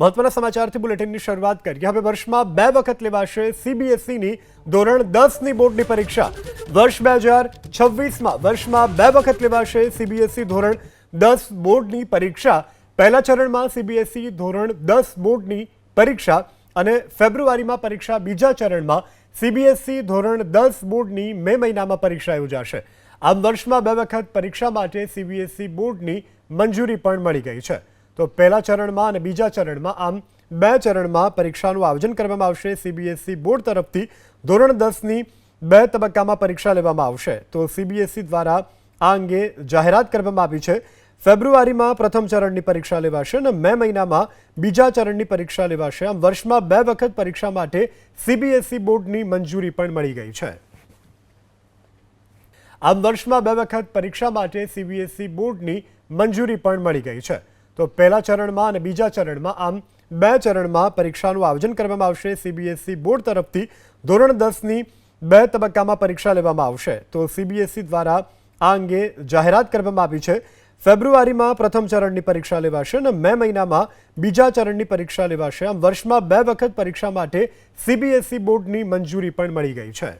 મહત્વના સમાચારથી બુલેટિનની શરૂઆત કરીએ. હવે વર્ષમાં બે વખત લેવાશે સીબીએસઈની ધોરણ દસની બોર્ડની પરીક્ષા. વર્ષ બે હજાર છવ્વીસમાં વર્ષમાં બે વખત લેવાશે સીબીએસઈ ધોરણ દસ બોર્ડની પરીક્ષા. પહેલા ચરણમાં સીબીએસઈ ધોરણ દસ બોર્ડની પરીક્ષા અને ફેબ્રુઆરીમાં પરીક્ષા બીજા ચરણમાં સીબીએસઈ ધોરણ દસ બોર્ડની મે મહિનામાં પરીક્ષા યોજાશે. આમ વર્ષમાં બે વખત પરીક્ષા માટે સીબીએસઈ બોર્ડની મંજૂરી પણ મળી ગઈ છે. તો પહેલા ચરણમાં અને બીજા ચરણમાં આમ બે ચરણમાં પરીક્ષાનું આયોજન કરવામાં આવશે. સીબીએસઈ બોર્ડ તરફથી ધોરણ દસની બે તબક્કામાં પરીક્ષા લેવામાં આવશે. તો સીબીએસઈ દ્વારા આ અંગે જાહેરાત કરવામાં આવી છે. ફેબ્રુઆરીમાં પ્રથમ ચરણની પરીક્ષા લેવાશે અને મે મહિનામાં બીજા ચરણની પરીક્ષા લેવાશે. આમ વર્ષમાં બે વખત પરીક્ષા માટે સીબીએસઈ બોર્ડની મંજૂરી પણ મળી ગઈ છે. આમ વર્ષમાં બે વખત પરીક્ષા માટે સીબીએસઈ બોર્ડની મંજૂરી પણ મળી ગઈ છે. તો પહેલા ચરણમાં અને બીજા ચરણમાં આમ બે ચરણમાં પરીક્ષાનું આયોજન કરવામાં આવશે. સીબીએસઈ બોર્ડ તરફથી ધોરણ દસની બે તબક્કામાં પરીક્ષા લેવામાં આવશે. તો સીબીએસઈ દ્વારા આ અંગે જાહેરાત કરવામાં આવી છે. ફેબ્રુઆરીમાં પ્રથમ ચરણની પરીક્ષા લેવાશે અને મે મહિનામાં બીજા ચરણની પરીક્ષા લેવાશે. આમ વર્ષમાં બે વખત પરીક્ષા માટે સીબીએસઈ બોર્ડની મંજૂરી પણ મળી ગઈ છે.